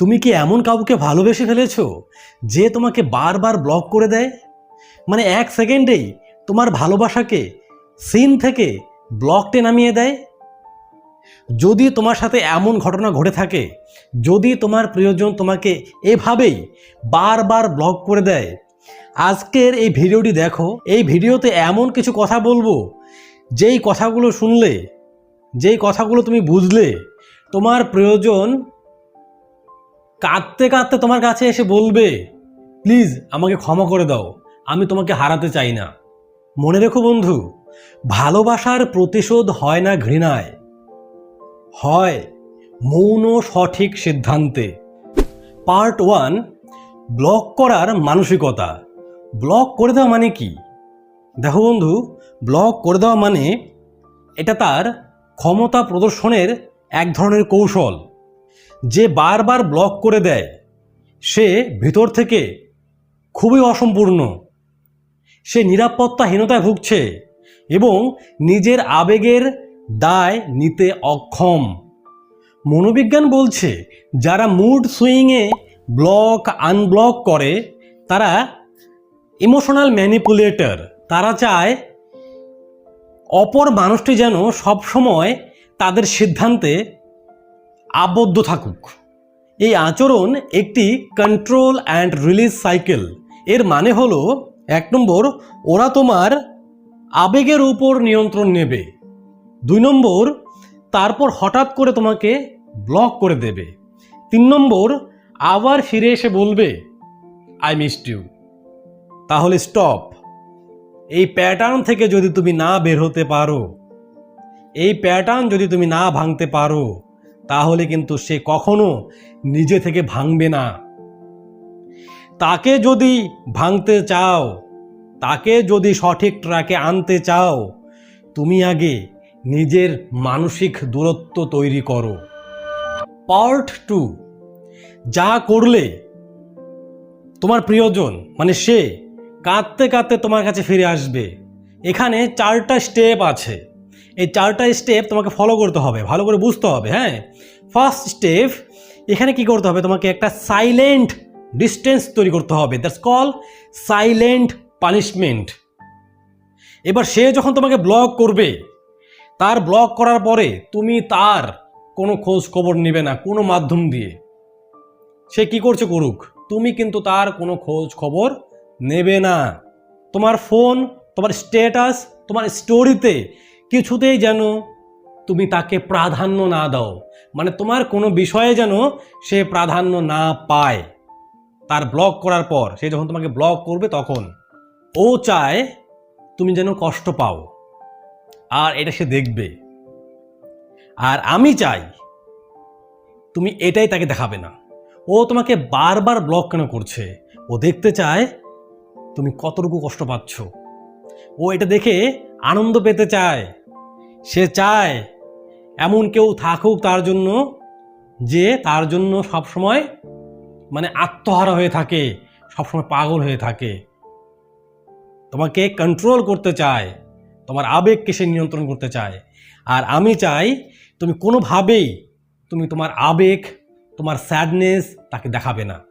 তুমি কি এমন কাউকে ভালোবেসে ফেলেছো যে তোমাকে বারবার ব্লক করে দেয়? মানে এক সেকেন্ডেই তোমার ভালোবাসাকে সিন থেকে ব্লকটে নামিয়ে দেয়? যদি তোমার সাথে এমন ঘটনা ঘটে থাকে, যদি তোমার প্রিয়জন তোমাকে এভাবেই বারবার ব্লক করে দেয়, আজকের এই ভিডিওটি দেখো। এই ভিডিওতে এমন কিছু কথা বলব, যেই কথাগুলো শুনলে, যেই কথাগুলো তুমি বুঝলে, তোমার প্রয়োজন কাঁদতে কাঁদতে তোমার কাছে এসে বলবে, প্লিজ আমাকে ক্ষমা করে দাও, আমি তোমাকে হারাতে চাই না। মনে রেখো বন্ধু, ভালোবাসার প্রতিশোধ হয় না ঘৃণায়। হয় মৌন সঠিক সিদ্ধান্তে। পার্ট ওয়ান, ব্লক করার মানসিকতা। ব্লক করে দেওয়া মানে কি? দেখো বন্ধু, ব্লক করে দেওয়া মানে এটা তার ক্ষমতা প্রদর্শনের এক ধরনের কৌশল। যে বারবার ব্লক করে দেয়, সে ভিতর থেকে খুবই অসম্পূর্ণ। সে নিরাপত্তাহীনতায় ভুগছে এবং নিজের আবেগের দায় নিতে অক্ষম। মনোবিজ্ঞান বলছে, যারা মুড সুইংয়ে ব্লক, আনব্লক করে, তারা ইমোশনাল ম্যানিপুলেটর। তারা চায় অপর মানুষটি যেন সবসময় তাদের সিদ্ধান্তে আবদ্ধ থাকুক। এই আচরণ একটি কন্ট্রোল অ্যান্ড রিলিজ সাইকেল এর মানে হলো, এক নম্বর, ওরা তোমার আবেগের উপর নিয়ন্ত্রণ নেবে। দুই নম্বর, তারপর হঠাৎ করে তোমাকে ব্লক করে দেবে। তিন নম্বর, আবার ফিরে এসে বলবে আই মিসড ইউ তাহলে স্টপ এই প্যাটার্ন থেকে যদি তুমি না বের হতে পারো, এই প্যাটার্ন যদি তুমি না ভাঙতে পারো তাহলে কিন্তু সে কখনো নিজে থেকে ভাঙবে না। তাকে যদি ভাঙতে চাও, তাকে যদি সঠিক ট্র্যাকে আনতে চাও, তুমি আগে নিজের মানসিক দূরত্ব তৈরি করো। পার্ট টু, যা করলে তোমার প্রিয়জন মানে সে, কাঁদতে কাঁদতে তোমার কাছে ফিরে আসবে। এখানে চারটা স্টেপ আছে। এই চারটা স্টেপ তোমাকে ফলো করতে হবে, ভালো করে বুঝতে হবে হ্যাঁ? ফার্স্ট স্টেপ এখানে কি করতে হবে? তোমাকে একটা সাইলেন্ট ডিস্টেন্স তৈরি করতে হবে দ্যাটস কল সাইলেন্ট পানিশমেন্ট এবার সে যখন তোমাকে ব্লক করবে, তার ব্লক করার পরে তুমি তার কোনো খোঁজ খবর নেবে না, কোনো মাধ্যম দিয়ে। সে কি করছে করুক, তুমি কিন্তু তার কোনো খোঁজ খবর নেবে না। তোমার ফোন তোমার স্ট্যাটাস তোমার স্টোরিতে কিছুতেই যেন তুমি তাকে প্রাধান্য না দাও। মানে তোমার কোনো বিষয়ে যেন সে প্রাধান্য না পায়। তার ব্লক করার পর, সে যখন তোমাকে ব্লক করবে তখন ও চায় তুমি যেন কষ্ট পাও। আর এটা সে দেখবে। আর আমি চাই তুমি এটাই তাকে দেখাবে না। ও তোমাকে বারবার ব্লক কেন করছে? ও দেখতে চায় তুমি কতটুকু কষ্ট পাচ্ছ। ও এটা দেখে আনন্দ পেতে চায়। সে চায় এমন কেউ থাকুক তার জন্য যে তার জন্য সবসময় মানে আত্মহারা হয়ে থাকে, সবসময় পাগল হয়ে থাকে। তোমাকে কন্ট্রোল করতে চায়, তোমার আবেগকে সে নিয়ন্ত্রণ করতে চায়। আর আমি চাই তুমি কোনোভাবেই তুমি তোমার আবেগ, তোমার স্যাডনেস তাকে দেখাবে না।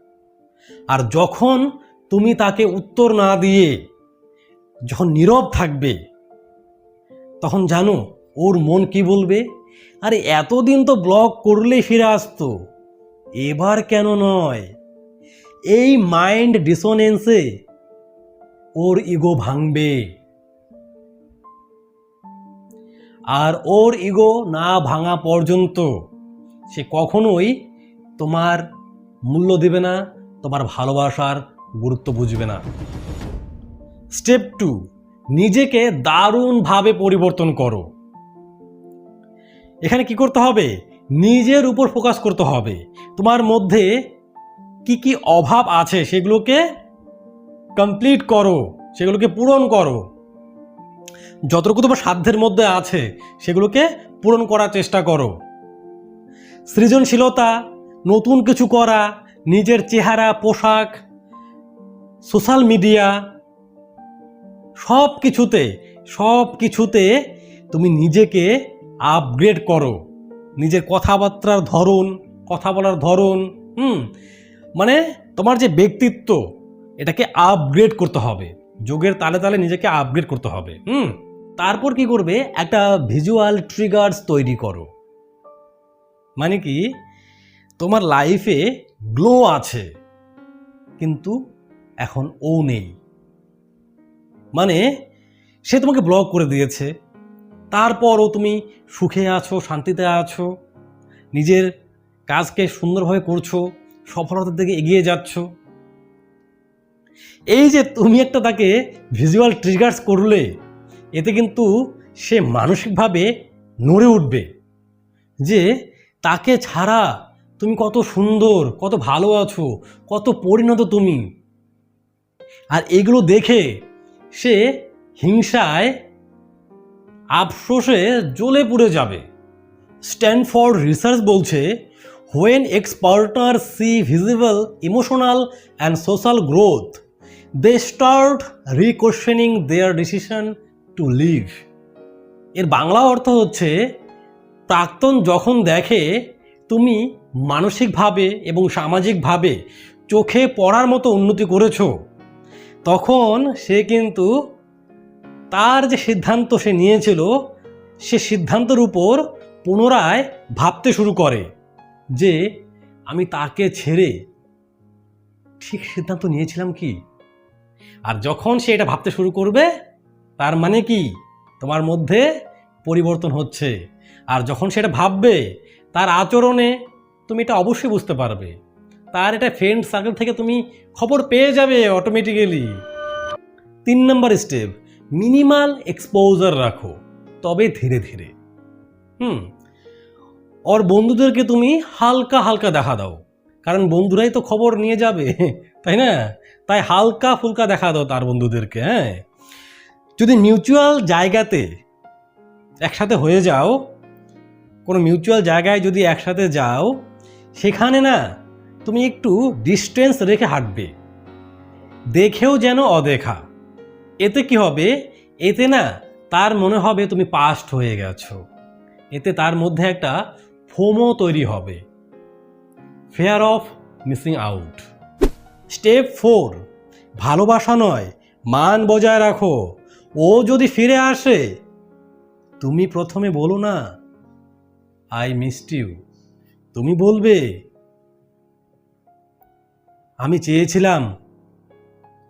আর যখন তুমি তাকে উত্তর না দিয়ে যখন নীরব থাকবে, তখন জানো ওর মন কি বলবে? আরে এতদিন তো ব্লক করলেই ফিরে আসতো। এবার কেন নয়? এই মাইন্ড ডিসোনেন্সে ওর ইগো ভাঙবে। আর ওর ইগো না ভাঙা পর্যন্ত সে কখনোই তোমার মূল্য দেবে না, তোমার ভালোবাসার গুরুত্ব বুঝবে না। স্টেপ টু, নিজেকে দারুণভাবে পরিবর্তন করো। এখানে কি করতে হবে? নিজের উপর ফোকাস করতে হবে। তোমার মধ্যে কি কি অভাব আছে সেগুলোকে কমপ্লিট করো, সেগুলোকে পূরণ করো। যতটুকু তোমার সাধ্যের মধ্যে আছে, সেগুলোকে পূরণ করার চেষ্টা করো। সৃজনশীলতা, নতুন কিছু করা, নিজের চেহারা, পোশাক সোশ্যাল মিডিয়া সব কিছুতে সব কিছুতে তুমি নিজেকে আপগ্রেড করো। নিজের কথাবার্তার ধরন, কথা বলার ধরন, হুম? মানে তোমার যে ব্যক্তিত্ব, এটাকে আপগ্রেড করতে হবে। যোগের তালে তালে নিজেকে আপগ্রেড করতে হবে, হুম? তারপর কি করবে? একটা ভিজুয়াল ট্রিগার্স তৈরি করো। মানে কি? তোমার লাইফে গ্লো আছে, কিন্তু এখন ও নেই। মানে সে তোমাকে ব্লক করে দিয়েছে। তারপরও তুমি সুখে আছো, শান্তিতে আছো, নিজের কাজকে সুন্দরভাবে করছ, সফলতার দিকে এগিয়ে যাচ্ছ। এই যে তুমি একটা তাকে ভিজুয়াল ট্রিগার্স করলে, এতে কিন্তু সে মানসিকভাবে নড়ে উঠবে যে তাকে ছাড়া তুমি কত সুন্দর, কত ভালো আছো, কত পরিণত তুমি। আর এগুলো দেখে সে হিংসায় আফসোসে জ্বলে পুড়ে যাবে। স্ট্যানফোর্ড রিসার্চ বলছে, when ex partner see visible emotional and social growth, they start requestioning their decision to leave. এর বাংলা অর্থ হচ্ছে, প্রাক্তন যখন দেখে তুমি মানসিকভাবে এবং সামাজিকভাবে চোখে পড়ার মতো উন্নতি করেছ, তখন সে কিন্তু তার যে সিদ্ধান্ত সে নিয়েছিল, সে সিদ্ধান্তের উপর পুনরায় ভাবতে শুরু করে যে আমি তাকে ছেড়ে ঠিক সিদ্ধান্ত নিয়েছিলাম কি? আর যখন সে এটা ভাবতে শুরু করবে, তার মানে কি? তোমার মধ্যে পরিবর্তন হচ্ছে। আর যখন সেটা ভাববে, তার আচরণে তুমি এটা অবশ্যই বুঝতে পারবে। তার এটা ফ্রেন্ড সার্কেল থেকে তুমি খবর পেয়ে যাবে অটোমেটিক্যালি তিন নম্বর স্টেপ মিনিমাল এক্সপোজার রাখো, তবে ধীরে ধীরে। হুম, ওর বন্ধুদেরকে তুমি হালকা হালকা দেখা দাও, কারণ বন্ধুরাই তো খবর নিয়ে যাবে, তাই না? তাই হালকা ফুলকা দেখা দাও তার বন্ধুদেরকে হ্যাঁ? যদি মিউচুয়াল জায়গাতে একসাথে হয়ে যাও, কোনো মিউচুয়াল জায়গায় যদি একসাথে যাও, সেখানে না তুমি একটু ডিস্টেন্স রেখে হাঁটবে, দেখেও যেন অদেখা। এতে কি হবে? এতে না, তার মনে হবে তুমি পাস্ট হয়ে গেছো। এতে তার মধ্যে একটা ফোমো তৈরি হবে। Fear of missing out step four ভালোবাসা নয়, মান বজায় রাখো। ও যদি ফিরে আসে, তুমি প্রথমে বলো না আই মিসড ইউ তুমি বলবে, আমি চেয়েছিলাম,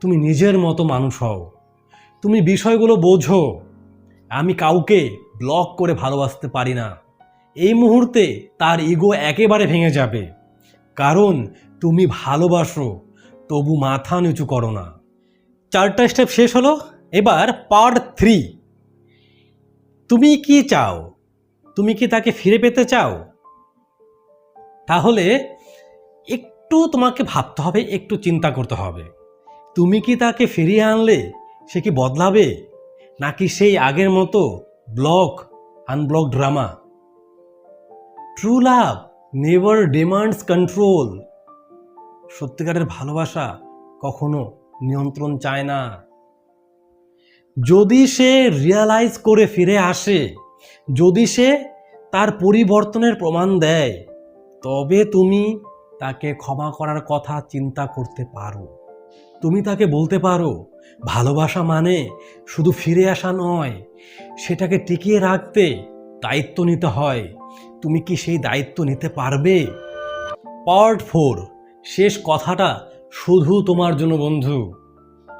তুমি নিজের মতো মানুষ হও। তুমি বিষয়গুলো বোঝো। আমি কাউকে ব্লক করে ভালোবাসতে পারি না। এই মুহূর্তে তার ইগো একেবারে ভেঙে যাবে। কারণ তুমি ভালোবাসো, তবু মাথা নিচু করো না। চারটা স্টেপ শেষ হলো, এবার পার্ট থ্রি তুমি কি চাও? তুমি কি তাকে ফিরে পেতে চাও? তাহলে একটু তোমাকে ভাবতে হবে, একটু চিন্তা করতে হবে। তুমি কি তাকে ফিরিয়ে আনলে সে কি বদলাবে? নাকি সেই আগের মতো block unblock drama? True love never demands control সত্যিকারের ভালোবাসা কখনো নিয়ন্ত্রণ চায় না। যদি সে রিয়ালাইজ করে ফিরে আসে, যদি সে তার পরিবর্তনের প্রমাণ দেয়, তবে তুমি তাকে ক্ষমা করার কথা চিন্তা করতে পারো। তুমি তাকে বলতে পারো, ভালোবাসা মানে শুধু ফিরে আসা নয়, সেটাকে টিকিয়ে রাখতে দায়িত্ব নিতে হয়। তুমি কি সেই দায়িত্ব নিতে পারবে? পার্ট ফোর, শেষ কথাটা শুধু তোমার জন্য বন্ধু।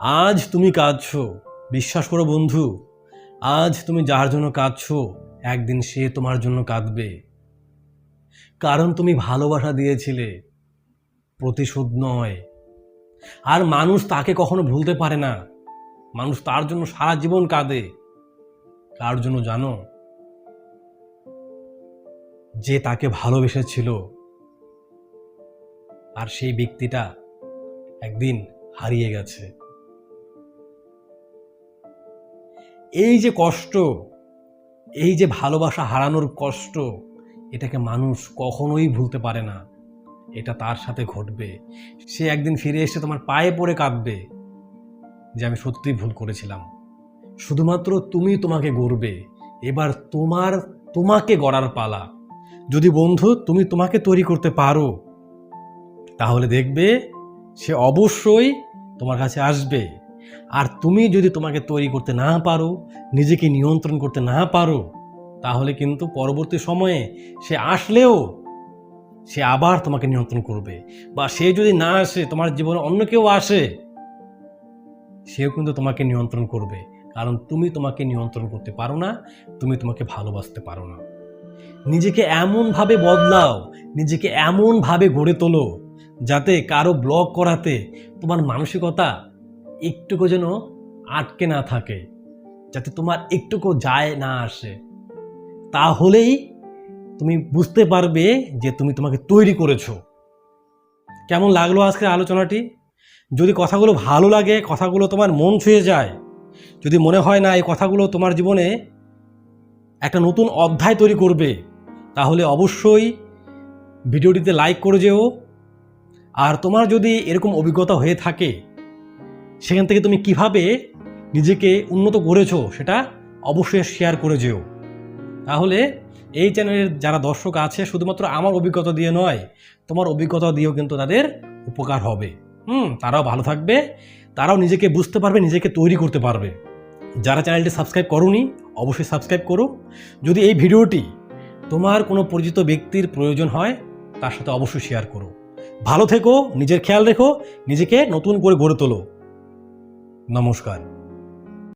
আজ তুমি কাঁদছো, বিশ্বাস করো বন্ধু, আজ তুমি যার জন্য কাঁদছো, একদিন সে তোমার জন্য কাঁদবে। কারণ তুমি ভালোবাসা দিয়েছিলে, প্রতিশোধ নয় আর মানুষ তাকে কখনো ভুলতে পারে না। মানুষ তার জন্য সারা জীবন কাঁদে। কার জন্য জানো? যে তাকে ভালোবেসেছিল। আর সেই ব্যক্তিটা একদিন হারিয়ে গেছে। এই যে কষ্ট, এই যে ভালোবাসা হারানোর কষ্ট, এটাকে মানুষ কখনোই ভুলতে পারে না। এটা তার সাথে ঘটবে। সে একদিন ফিরে এসে তোমার পায়ে পড়ে কাঁদবে, যে আমি সত্যিই ভুল করেছিলাম। শুধুমাত্র তুমি তোমাকে গড়বে, এবার তোমার, তোমাকে গড়ার পালা। যদি বন্ধু, তুমি তোমাকে তৈরি করতে পারো, তাহলে দেখবে সে অবশ্যই তোমার কাছে আসবে। আর তুমি যদি তোমাকে তৈরি করতে না পারো, নিজেকে নিয়ন্ত্রণ করতে না পারো, তাহলে কিন্তু পরবর্তী সময়ে সে আসলেও সে আবার তোমাকে নিয়ন্ত্রণ করবে। বা সে যদি না আসে, তোমার জীবনে অন্য কেউ আসে, সেও কিন্তু তোমাকে নিয়ন্ত্রণ করবে। কারণ তুমি তোমাকে নিয়ন্ত্রণ করতে পারো না, তুমি তোমাকে ভালোবাসতে পারো না। নিজেকে এমনভাবে বদলাও, নিজেকে এমনভাবে গড়ে তোলো, যাতে কারও ব্লক করাতে তোমার মানসিকতা একটুকু যেন আটকে না থাকে, যাতে তোমার একটুকু যায় না আসে। তাহলেই তুমি বুঝতে পারবে যে তুমি তোমাকে তৈরি করেছ। কেমন লাগল আজকের আলোচনাটি? যদি কথাগুলো ভালো লাগে, কথাগুলো তোমার মন ছুঁয়ে যায়, যদি মনে হয় না এই কথাগুলো তোমার জীবনে একটা নতুন অধ্যায় তৈরি করবে, তাহলে অবশ্যই ভিডিওটিতে লাইক করে যেও। আর তোমার যদি এরকম অভিজ্ঞতা হয়ে থাকে, সেখান থেকে তুমি কীভাবে নিজেকে উন্নত করেছ সেটা অবশ্যই শেয়ার করে যেও। তাহলে এই চ্যানেলের যারা দর্শক আছে, শুধুমাত্র আমার অভিজ্ঞতা দিয়ে নয়, তোমার অভিজ্ঞতা দিয়েও কিন্তু তাদের উপকার হবে। হুম, তারাও ভালো থাকবে, তারাও নিজেকে বুঝতে পারবে, নিজেকে তৈরি করতে পারবে। যারা চ্যানেলটি সাবস্ক্রাইব করোনি, অবশ্যই সাবস্ক্রাইব করো। যদি এই ভিডিওটি তোমার কোনো পরিচিত ব্যক্তির প্রয়োজন হয়, তার সাথে অবশ্যই শেয়ার করো। ভালো থেকো, নিজের খেয়াল রেখো, নিজেকে নতুন করে গড়ে তোলো। নমস্কার।